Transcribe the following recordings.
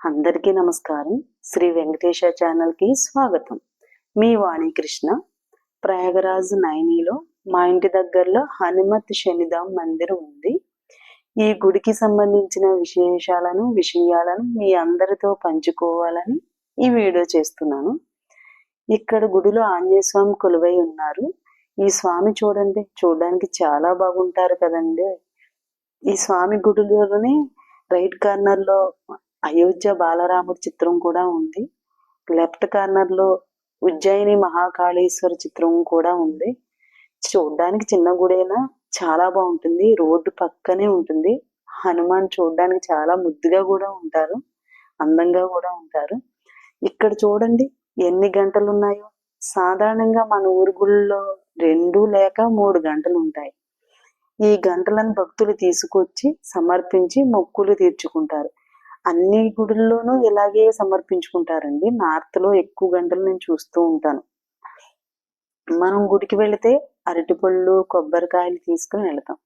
అందరికీ నమస్కారం. శ్రీ వెంకటేశ ఛానల్కి స్వాగతం. మీ వాణి కృష్ణ. ప్రయాగరాజ్ నైనీలో మా ఇంటి దగ్గరలో హనుమత్ శనిధామ్ మందిరం ఉంది. ఈ గుడికి సంబంధించిన విశేషాలను విషయాలను మీ అందరితో పంచుకోవాలని ఈ వీడియో చేస్తున్నాను. ఇక్కడ గుడిలో ఆంజనేయ స్వామి కొలువై ఉన్నారు. ఈ స్వామి చూడండి చూడడానికి చాలా బాగుంటారు కదండి. ఈ స్వామి గుడిలోనే రైట్ కార్నర్లో అయోధ్య బాలరాముడి చిత్రం కూడా ఉంది. లెఫ్ట్ కార్నర్లో ఉజ్జయిని మహాకాళేశ్వర చిత్రం కూడా ఉంది. చూడడానికి చిన్న గుడైనా చాలా బాగుంటుంది. రోడ్డు పక్కనే ఉంటుంది. హనుమాన్ చూడడానికి చాలా ముద్దుగా కూడా ఉంటారు. అందంగా కూడా ఉంటారు. ఇక్కడ చూడండి ఎన్ని గంటలు ఉన్నాయో సాధారణంగా మన ఊరు గుళ్ళో రెండు లేక మూడు గంటలు ఉంటాయి ఈ గంటలను భక్తులు తీసుకొచ్చి సమర్పించి మొక్కులు తీర్చుకుంటారు. అన్ని గుడుల్లోనూ ఇలాగే సమర్పించుకుంటారండి. నార్త్లో ఎక్కువ గంటలు నేను చూస్తూ ఉంటాను. మనం గుడికి వెళితే అరటిపళ్ళు కొబ్బరికాయలు తీసుకుని వెళతాం.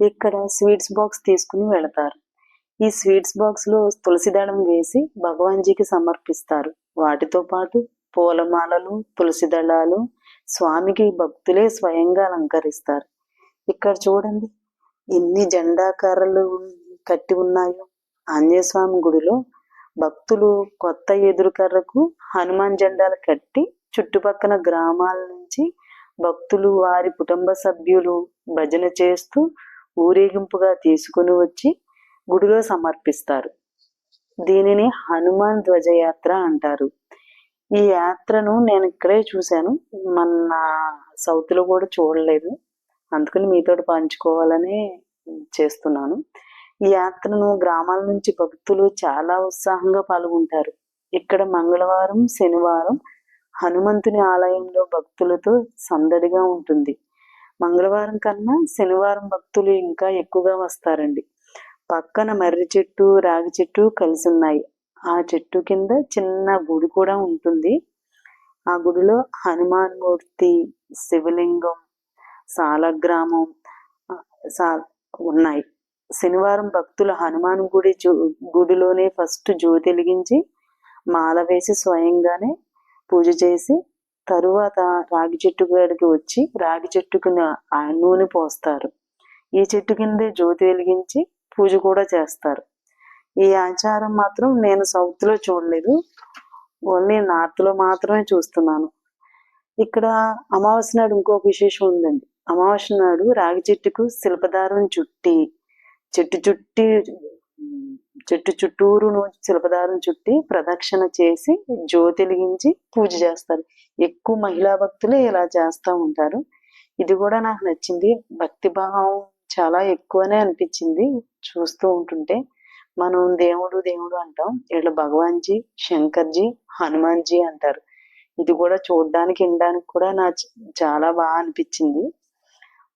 ఇక్కడ స్వీట్స్ బాక్స్ తీసుకుని వెళతారు. ఈ స్వీట్స్ బాక్స్లో తులసి దళం వేసి భగవాన్జీకి సమర్పిస్తారు. వాటితో పాటు పూలమాలలు తులసి దళాలు స్వామికి భక్తులే స్వయంగా అలంకరిస్తారు. ఇక్కడ చూడండి ఎన్ని జెండాకారలు కట్టి ఉన్నాయో. ఆంజనేయస్వామి గుడిలో భక్తులు కొత్త ఎదురుకర్రకు హనుమాన్ జెండాలు కట్టి చుట్టుపక్కల గ్రామాల నుంచి భక్తులు వారి కుటుంబ సభ్యులు భజన చేస్తూ ఊరేగింపుగా తీసుకుని వచ్చి గుడిలో సమర్పిస్తారు. దీనిని హనుమాన్ ధ్వజయాత్ర అంటారు. ఈ యాత్రను నేను ఇక్కడే చూశాను. మన సౌత్లో కూడా చూడలేదు. అందుకని మీతో పంచుకోవాలని చేస్తున్నాను. ఈ యాత్రను గ్రామాల నుంచి భక్తులు చాలా ఉత్సాహంగా పాల్గొంటారు. ఇక్కడ మంగళవారం శనివారం హనుమంతుని ఆలయంలో భక్తులతో సందడిగా ఉంటుంది. మంగళవారం కన్నా శనివారం భక్తులు ఇంకా ఎక్కువగా వస్తారండి. పక్కన మర్రి చెట్టు రాగి చెట్టు కలిసి ఉన్నాయి. ఆ చెట్టు కింద చిన్న గుడి కూడా ఉంటుంది. ఆ గుడిలో హనుమాన్ మూర్తి శివలింగం సాలగ్రామం సా ఉన్నాయి. శనివారం భక్తులు హనుమాన్ గుడి గుడిలోనే ఫస్ట్ జ్యోతి వెలిగించి మాల వేసి స్వయంగానే పూజ చేసి తరువాత రాగి చెట్టు గడికి వచ్చి రాగి చెట్టుకు నూనె పోస్తారు. ఈ చెట్టు కిందే జ్యోతి వెలిగించి పూజ కూడా చేస్తారు. ఈ ఆచారం మాత్రం నేను సౌత్లో చూడలేదు. ఓన్లీ నార్త్లో మాత్రమే చూస్తున్నాను. ఇక్కడ అమావాస్య నాడు ఇంకొక విశేషం ఉందండి. అమావాస్య నాడు రాగి చెట్టుకు శిల్పదారం చుట్టి చెట్టు చుట్టి చెట్టు చుట్టూరును శిల్పదారం చుట్టి ప్రదక్షిణ చేసి జ్యోతిలిగించి పూజ చేస్తారు. ఎక్కువ మహిళా భక్తులే ఇలా చేస్తూ ఉంటారు. ఇది కూడా నాకు నచ్చింది. భక్తి భావం చాలా ఎక్కువనే అనిపించింది చూస్తూ ఉంటుంటే. మనం దేవుడు దేవుడు అంటాం. వీళ్ళు భగవాన్జీ శంకర్జీ హనుమాన్జీ అంటారు. ఇది కూడా చూడడానికి వినడానికి కూడా నా చాలా బాగా అనిపించింది.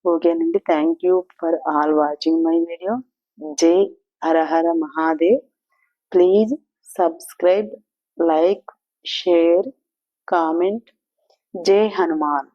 ఓకేనండి thank you for all watching my video. జై Har Har Mahadev. Please subscribe like share comment. జై హనుమాన్.